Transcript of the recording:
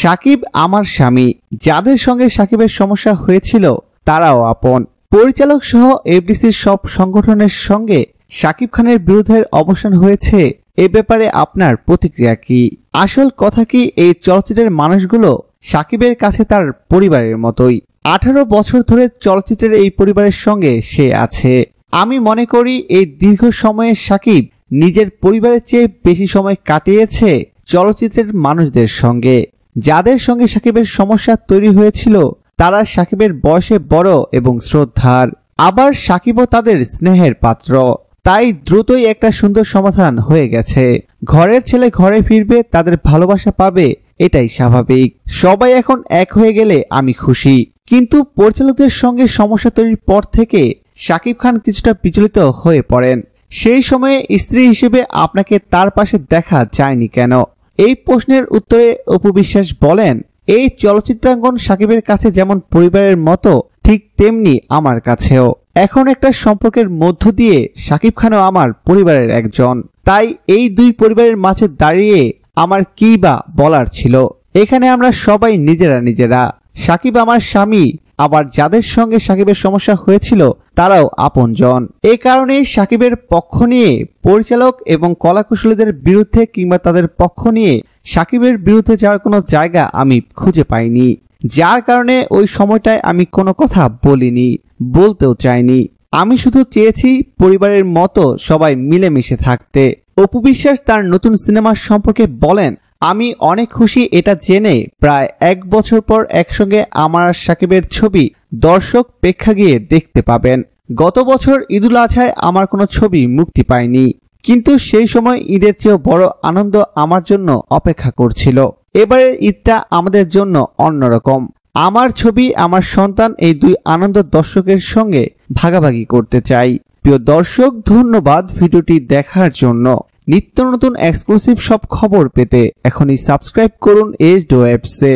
সাকিব আমার স্বামী। যাদের সঙ্গে সাকিবের সমস্যা হয়েছিল, তারাও আপন। পরিচালক সহ এফডিসির সব সংগঠনের সঙ্গে সাকিব খানের বিরোধের অবসান হয়েছে, এ ব্যাপারে আপনার প্রতিক্রিয়া কি? আসল কথা কি এই চলচ্চিত্রের মানুষগুলো সাকিবের কাছে তার পরিবারের মতোই? আঠারো বছর ধরে চলচ্চিত্রের এই পরিবারের সঙ্গে সে আছে। আমি মনে করি এই দীর্ঘ সময়ে সাকিব নিজের পরিবারের চেয়ে বেশি সময় কাটিয়েছে চলচ্চিত্রের মানুষদের সঙ্গে। যাদের সঙ্গে সাকিবের সমস্যা তৈরি হয়েছিল, তারা সাকিবের বয়সে বড় এবং শ্রদ্ধার। আবার সাকিবও তাদের স্নেহের পাত্র। তাই দ্রুতই একটা সুন্দর সমাধান হয়ে গেছে। ঘরের ছেলে ঘরে ফিরবে, তাদের ভালোবাসা পাবে, এটাই স্বাভাবিক। সবাই এখন এক হয়ে গেলে আমি খুশি। কিন্তু পরিচালকদের সঙ্গে সমস্যা তৈরির পর থেকে সাকিব খান কিছুটা বিচলিত হয়ে পড়েন। সেই সময়ে স্ত্রী হিসেবে আপনাকে তার পাশে দেখা যায়নি কেন? এই প্রশ্নের উত্তরে অপু বিশ্বাস বলেন, এই চলচ্চিত্রাঙ্গন সাকিবের কাছে যেমন পরিবারের মতো, ঠিক তেমনি আমার কাছেও। এখন একটা সম্পর্কের মধ্য দিয়ে সাকিব খানও আমার পরিবারের একজন। তাই এই দুই পরিবারের মাঝে দাঁড়িয়ে আমার কি বা বলার ছিল? এখানে আমরা সবাই নিজেরা নিজেরা। সাকিব আমার স্বামী আবার যাদের সঙ্গে সাকিবের সমস্যা হয়েছিল, তারাও আপনজন। এই কারণে সাকিবের পক্ষ নিয়ে পরিচালক এবং কলাকুশলীদের বিরুদ্ধে কিংবা তাদের পক্ষ নিয়ে সাকিবের বিরুদ্ধে যাওয়ার কোনো জায়গা আমি খুঁজে পাইনি। যার কারণে ওই সময়টায় আমি কোনো কথা বলিনি, বলতেও চাইনি। আমি শুধু চেয়েছি পরিবারের মতো সবাই মিলেমিশে থাকতে। অপু বিশ্বাস তার নতুন সিনেমা সম্পর্কে বলেন আমি অনেক খুশি এটা জেনে প্রায় এক বছর পর একসঙ্গে আমার আর সাকিবের ছবি দর্শক প্রেক্ষাগৃহে দেখতে পাবেন। গত বছর ঈদুল আজহায় আমার কোনো ছবি মুক্তি পায়নি, কিন্তু সেই সময় ঈদের চেয়েও বড় আনন্দ আমার জন্য অপেক্ষা করছিল। এবারের ঈদটা আমাদের জন্য অন্যরকম। আমার ছবি আমার সন্তান এই দুই আনন্দ দর্শকের সঙ্গে ভাগাভাগি করতে চাই। প্রিয় দর্শক, ধন্যবাদ ভিডিওটি দেখার জন্য। নিত্য নতুন এক্সক্লুসিভ সব খবর পেতে এখনই সাবস্ক্রাইব করুন এস ডো অ্যাপসে